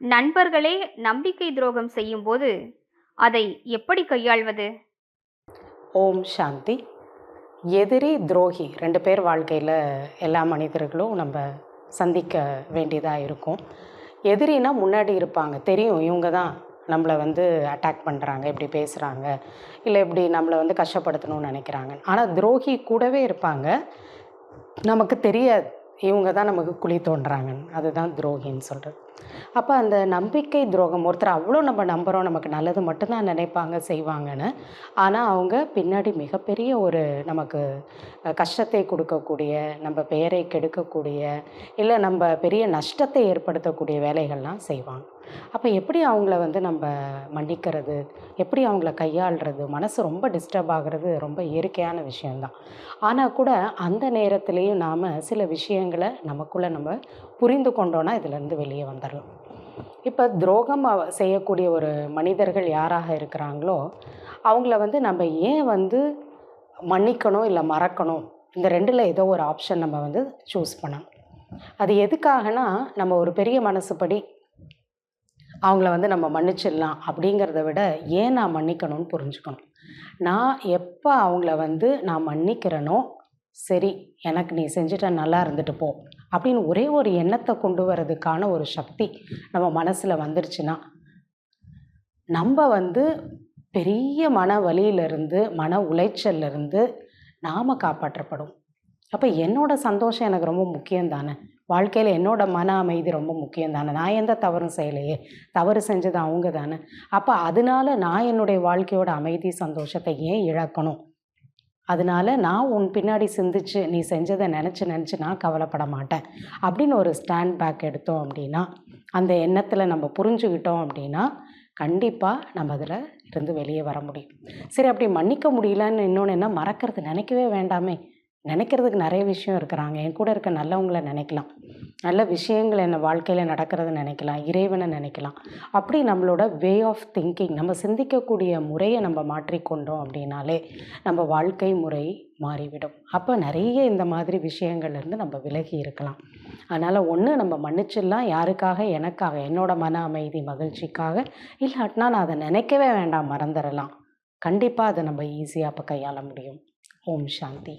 நண்பர்களே நம்பிக்கை துரோகம் செய்யும்போது அதை எப்படி கையாள்வது? ஓம் சாந்தி. எதிரி துரோகி ரெண்டு பேர் வாழ்க்கையில் எல்லா மனிதர்களும் நம்ம சந்திக்க வேண்டியதாக இருக்கும். எதிரினா முன்னாடி இருப்பாங்க. தெரியும் இவங்க தான் நம்மளை வந்து அட்டாக் பண்ணுறாங்க இப்படி பேசுகிறாங்க இல்லை இப்படி நம்மளை வந்து கஷ்டப்படுத்தணும்னு நினைக்கிறாங்க. ஆனால் துரோகி கூடவே இருப்பாங்க. நமக்கு தெரியாது. இவங்க தான் நமக்கு குழி தோன்றாங்கன்னு. அதுதான் துரோகின்னு சொல்கிறது அப்போ அந்த நம்பிக்கை துரோகம் ஒருத்தர் அவ்வளோ நம்ம நம்புகிறோம் நமக்கு நல்லது மட்டும்தான் நினைப்பாங்க செய்வாங்கன்னு. ஆனால் அவங்க பின்னாடி மிகப்பெரிய ஒரு நமக்கு கஷ்டத்தை கொடுக்கக்கூடிய நம்ம பெயரை கெடுக்கக்கூடிய இல்லை நம்ம பெரிய நஷ்டத்தை ஏற்படுத்தக்கூடிய வேலைகள்லாம் செய்வாங்க. அப்போ எப்படி அவங்கள வந்து நம்ம மன்னிக்கிறது? எப்படி அவங்கள கையாளுறது? மனசு ரொம்ப டிஸ்டர்ப் ஆகிறது ரொம்ப இயற்கையான விஷயந்தான் ஆனால் கூட அந்த நேரத்துலேயும் நாம் சில விஷயங்களை நமக்குள்ளே நம்ம புரிந்து கொண்டோன்னா இதிலேருந்து வெளியே வந்துடலாம். இப்போ துரோகம் செய்யக்கூடிய ஒரு மனிதர்கள் யாராக இருக்கிறாங்களோ அவங்கள வந்து நம்ம ஏன் வந்து மன்னிக்கணும் இல்லை மறக்கணும்? இந்த ரெண்டில் ஏதோ ஒரு ஆப்ஷன் நம்ம வந்து சூஸ் பண்ணணும். அது எதுக்காகனா நம்ம ஒரு பெரிய மனசுப்படி அவங்கள வந்து நம்ம மன்னிச்சிடலாம் அப்படிங்கிறத விட ஏன் நான் மன்னிக்கணும்னு புரிஞ்சுக்கணும். நான் எப்போ அவங்கள வந்து நான் மன்னிக்கிறேனோ சரி எனக்கு நீ செஞ்சுட்ட நல்லா இருந்துட்டு போ. அப்படின்னு ஒரே ஒரு எண்ணத்தை கொண்டு வர்றதுக்கான ஒரு சக்தி நம்ம மனசில் வந்துருச்சுன்னா நம்ம வந்து பெரிய மன வலியிலிருந்து மன உளைச்சல்லிருந்து நாம் காப்பாற்றப்படும். அப்போ என்னோட சந்தோஷம் எனக்கு ரொம்ப முக்கியம் தானே வாழ்க்கையில் என்னோட மன அமைதி ரொம்ப முக்கியம் தானே நான் எந்த தவறும் செய்யலையே. தவறு செஞ்சது அவங்க தானே அப்போ அதனால நான் என்னுடைய வாழ்க்கையோட அமைதி சந்தோஷத்தை ஏன் இழக்கணும்? அதனால நான் உன் பின்னாடி சிந்திச்சு நீ செஞ்சதை நினச்சி நினச்சி நான் கவலைப்பட மாட்டேன். அப்படின்னு ஒரு ஸ்டாண்ட் பேக் எடுத்தோம் அப்படின்னா அந்த எண்ணத்தில் நம்ம புரிஞ்சுக்கிட்டோம் அப்படின்னா கண்டிப்பாக நம்ம அதில் இருந்து வெளியே வர முடியும். சரி அப்படி மன்னிக்க முடியலன்னு இன்னொன்று என்ன மறக்கிறது நினைக்கவே வேண்டாமே. நினைக்கிறதுக்கு நிறைய விஷயம் இருக்கிறாங்க. என் கூட இருக்க நல்லவங்களை நினைக்கலாம். நல்ல விஷயங்கள் என்ன வாழ்க்கையில் நடக்கிறது நினைக்கலாம் இறைவனை நினைக்கலாம். அப்படி நம்மளோட வே ஆஃப் திங்கிங் நம்ம சிந்திக்கக்கூடிய முறையை நம்ம மாற்றிக்கொண்டோம் அப்படின்னாலே நம்ம வாழ்க்கை முறை மாறிவிடும். அப்போ நிறைய இந்த மாதிரி விஷயங்கள்லேருந்து நம்ம விலகி இருக்கலாம். அதனால் ஒன்று நம்ம மன்னிச்சிடலாம். யாருக்காக? எனக்காக. என்னோட மன அமைதி மகிழ்ச்சிக்காக. இல்லாட்டினா நான் அதை நினைக்கவே வேண்டாம் மறந்துடலாம். கண்டிப்பாக அதை நம்ம ஈஸியாக அப்போ கையாள முடியும். ஓம் சாந்தி.